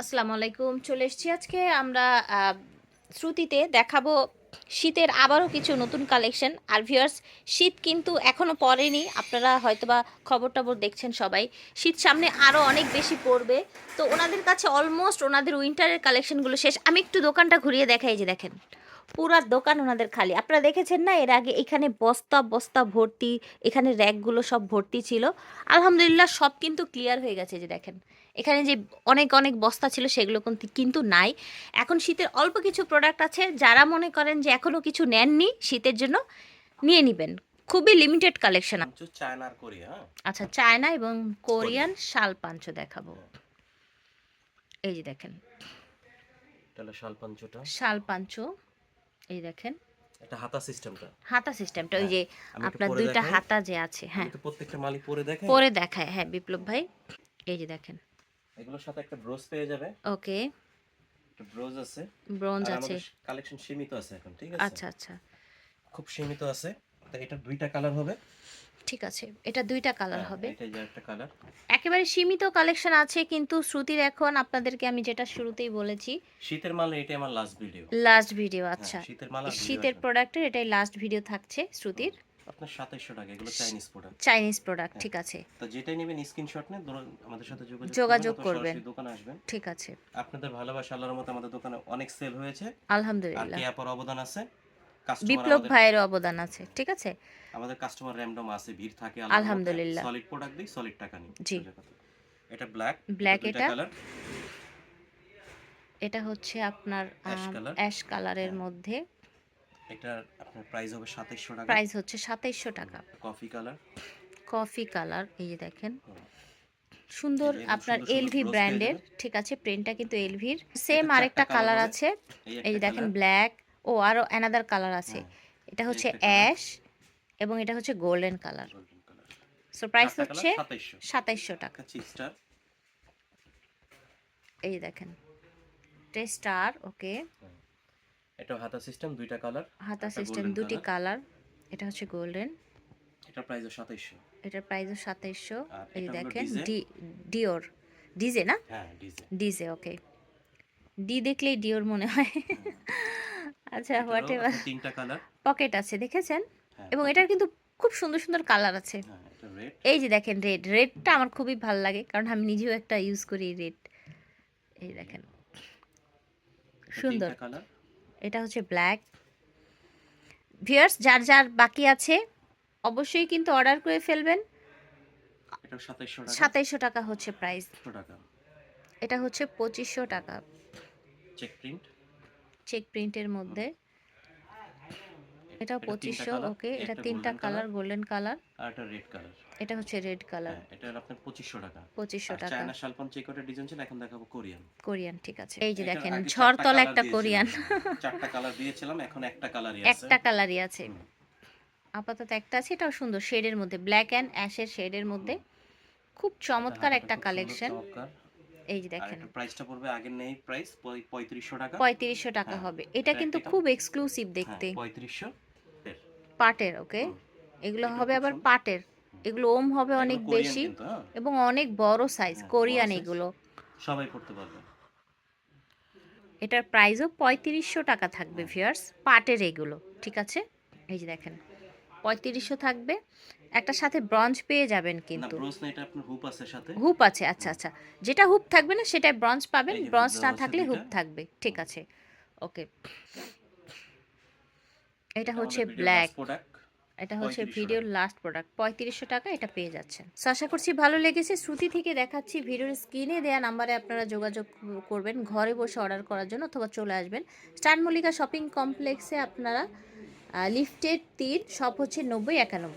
আসসালামু আলাইকুম, চলে এসেছি আজকে। আমরা শ্রুতিতে দেখাবো শীতের আবারও কিছু নতুন কালেকশন। আর ভিউয়ার্স, শীত কিন্তু এখনও পড়েনি। আপনারা হয়তোবা খবর টবর দেখছেন সবাই। শীত সামনে আরও অনেক বেশি পড়বে। তো ওনাদের কাছে অলমোস্ট ওনাদের উইন্টারের কালেকশনগুলো শেষ। আমি একটু দোকানটা ঘুরিয়ে দেখাই যে দেখেন। পুরা দোকান ওনাদের খালি। আপনারা দেখেছেন না এর আগে এখানে বস্তা বস্তা ভর্তি এখানে র্যাকগুলো সব ভর্তি ছিল। আলহামদুলিল্লাহ সব কিন্তু ক্লিয়ার হয়ে গেছে যে দেখেন। এখানে যে অনেক অনেক বস্তা ছিল সেগুলো কিন্তু- নাই। এখন শীতের অল্প কিছু প্রোডাক্ট আছে যারা মনে করেন যে এখনও কিছু নেননি শীতের জন্য নিয়ে নেবেন। খুবই লিমিটেড কালেকশন পাঞ্চু চায়নার কোরিয়া হ্যাঁ? আচ্ছা চায়না এবং কোরিয়ান শাল পাঞ্চ দেখাবো। এই যে দেখেন। শাল পাঞ্চুটা? শাল পাঞ্চ। এই দেখেন। এটা হাতা সিস্টেমটা। হাতা সিস্টেমটা ওই যে আপনার দুইটা হাতা যে আছে হ্যাঁ। প্রত্যেকটা মালিক পরে দেখে পরে দেখায় হ্যাঁ বিপ্লব ভাই। এই যে দেখেন। এগুলোর সাথে একটা ব্রোজ পেয়ে যাবে। ওকে। একটা ব্রোজ আছে। ব্রোঞ্জ আছে। কালেকশন সীমিত আছে এখন ঠিক আছে? আচ্ছা আচ্ছা। খুব সীমিত আছে। তো এটা দুইটা কালার হবে? ঠিক আছে এটা দুইটা কালার হ্যাঁ, হবে। একেবারে সীমিত কালেকশন আছে কিন্তু শ্রুতির এখন আপনাদেরকে আমি যেটা শুরুতেই বলেছি শীতের মাল আমার লাস্ট ভিডিও লাস্ট ভিডিও আচ্ছা। শীতের মাল শীতের প্রোডাক্টের এটাই লাস্ট ভিডিও থাকছে শ্রুতির। আপনার 2700 টাকা এগুলো চাইনিজ প্রোডাক্ট চাইনিজ প্রোডাক্ট ঠিক আছে। তো যেটাই নেবেন স্ক্রিনশট ধরুন আমাদের সাথে যোগাযোগ করবেন। দোকানে আসবেন। ঠিক আছে। আপনাদের ভালোবাসা আল্লাহর মতো আমাদের দোকানে অনেক সেল হয়েছে। আর আলহামদুলিল্লাহ কে অপর অবদান আছে? বিপ্লব ভাইয়ের অবদান আছে ঠিক আছে? আমাদের কাস্টমার র্যান্ডম আছে ভিড় থাকে আলহামদুলিল্লাহ। সলিড প্রোডাক্ট দিই সলিড টাকা নিই। জি। এটা ব্ল্যাক Black এটা? কালার এটা? হচ্ছে আপনার অ্যাশ কালারের। মধ্যে। এটা আপনার প্রাইস হবে 2700 টাকা। প্রাইস হচ্ছে সাতাইশশো টাকা। কফি কালার কফি কালার এই যে দেখেন। সুন্দর আপনার এলভি ব্র্যান্ডের ঠিক আছে প্রিন্টটা কিন্তু এলভির সেম আরেকটা কালার আছে। এই যে দেখেন ব্ল্যাক ও আরও অ্যানাদার কালার আছে। হ্যাঁ, এটা হচ্ছে অ্যাশ এবং এটা হচ্ছে গোল্ডেন কালার সো প্রাইস হচ্ছে 2700 সাতাইশশো। টাকা। এই দেখেন। স্টার ওকে এটা হাতা সিস্টেম দুইটা কালার হাতা সিস্টেম দুটি কালার এটা হচ্ছে গোল্ডেন এটা প্রাইস 2700 এটার প্রাইসও সাতাইশশো। আর এই দেখেন ডি ডিওর ডিজে না? হ্যাঁ ডিজে ডিজে ওকে ডি দেখলেই ডিওর মনে হয়। আচ্ছা হোয়াট এভার তিনটা কালার পকেট আছে দেখেছেন? হ্যাঁ এবং এটার কিন্তু খুব সুন্দর সুন্দর কালার আছে। হ্যাঁ এই যে দেখেন রেড রেডটা আমার খুবই ভালো লাগে কারণ আমি নিজেও একটা ইউজ করি রেড এই দেখেন। সুন্দর। এটা হচ্ছে ব্ল্যাক ভিয়ার্স যার যার বাকি আছে অবশ্যই কিন্তু অর্ডার করে ফেলবেন। এটা 2700 টাকা। সাতাইশশো টাকা হচ্ছে প্রাইস এটা হচ্ছে পঁচিশশো টাকা। চেক প্রিন্ট চেক প্রিন্টের মধ্যে। এটা পঁচিশশো ওকে এটা তিনটা কালার গোল্ডেন কালার আর এটা রেড কালার এটা হচ্ছে রেড কালার হ্যাঁ এটা আপনার 2500 টাকা। পঁচিশশো টাকা। চায়না শালপান চেকোটা ডিজাইন ছিল এখন দেখাবো কোরিয়ান। কোরিয়ান ঠিক আছে। এই যে দেখেন ঝড়তলা একটা কোরিয়ান। চারটা কালার দিয়েছিলাম এখন একটা কালারই আছে। একটা কালারই আছে। আপাতত একটা আছে এটাও সুন্দর শেডের মধ্যে ব্ল্যাক অ্যান্ড অ্যাশের শেডের মধ্যে। খুব চমৎকার একটা কালেকশন চমৎকার। এই যে দেখেন। প্রাইসটা পড়বে আগের নেই প্রাইস 3500 টাকা। পঁয়ত্রিশশো টাকা হ্যাঁ, হবে। এটা কিন্তু খুব এক্সক্লুসিভ দেখতে। হ্যাঁ 3500 পাটের ওকে এগুলো হবে আবার পাটের। এগুলো ওম হবে অনেক বেশি হ্যাঁ, এবং অনেক বড় সাইজ হ্যাঁ, কোরিয়ান এগুলো। সবাই পড়তে পারবে। এটার প্রাইসও পঁয়ত্রিশশো টাকা থাকবে ভিয়ার্স পাটের এগুলো ঠিক আছে? এই যে দেখেন। পঁয়ত্রিশশো থাকবে। একটা সাথে ব্রঞ্জ পেয়ে যাবেন কিন্তু। হুপ আছে আচ্ছা আচ্ছা। যেটা হুপ থাকবে না সেটাই ব্রঞ্জ পাবেন। ব্রঞ্জ না থাকলে হুপ থাকবে। ঠিক আছে। ওকে। এটা হচ্ছে ব্ল্যাক। এটা হচ্ছে ভিডিওর লাস্ট প্রোডাক্ট পঁয়ত্রিশশো টাকা এটা পেয়ে যাচ্ছেন। আশা করছি ভালো লেগেছে। শ্রুতি থেকে দেখাচ্ছি ভিডিওর স্ক্রিনে দেওয়া নাম্বারে আপনারা যোগাযোগ করবেন ঘরে বসে অর্ডার করার জন্য অথবা চলে আসবেন। স্টার মল্লিকা শপিং কমপ্লেক্সে আপনারা লিফটেড তীর সব হচ্ছে নব্বই একানব্বই।